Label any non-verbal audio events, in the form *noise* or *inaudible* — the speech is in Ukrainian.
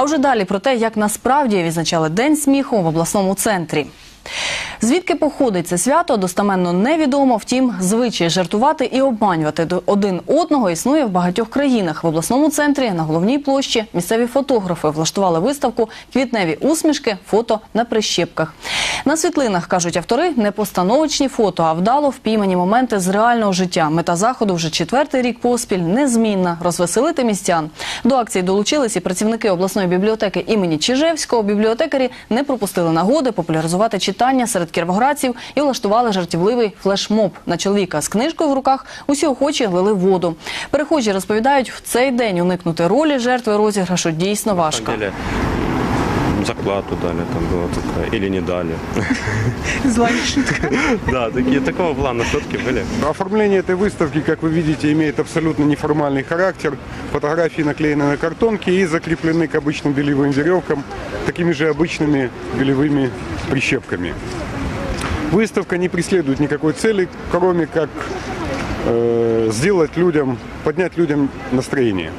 А вже далі про те, як насправді відзначали День сміху в обласному центрі. Звідки походить це свято, достаменно невідомо. Втім, звичай жартувати і обманювати один одного існує в багатьох країнах. В обласному центрі на головній площі місцеві фотографи влаштували виставку Квітневі усмішки, фото на прищепках. На світлинах кажуть автори не постановочні фото, а вдало впіймані моменти з реального життя. Мета заходу вже четвертий рік поспіль незмінна розвеселити містян. До акції долучились і працівники обласної бібліотеки імені Чижевського. Бібліотекарі не пропустили нагоди популяризувати читання серед кіровоградців і влаштували жартівливий флешмоб. На чоловіка з книжкою в руках усі охочі лили воду. Перехожі розповідають, в цей день уникнути ролі жертви розіграшу дійсно На важко. самом деле, зарплату дали, там было такое, или не дали. *laughs* Зла шутка. *laughs* Да, такие, такого плана шутки были. Оформление этой выставки, как вы видите, имеет абсолютно неформальный характер. Фотографии наклеены на картонке и закреплены к обычным белевым веревкам такими же обычными белевыми прищепками. Выставка не преследует никакой цели, кроме как э, сделать людям, поднять людям настроение.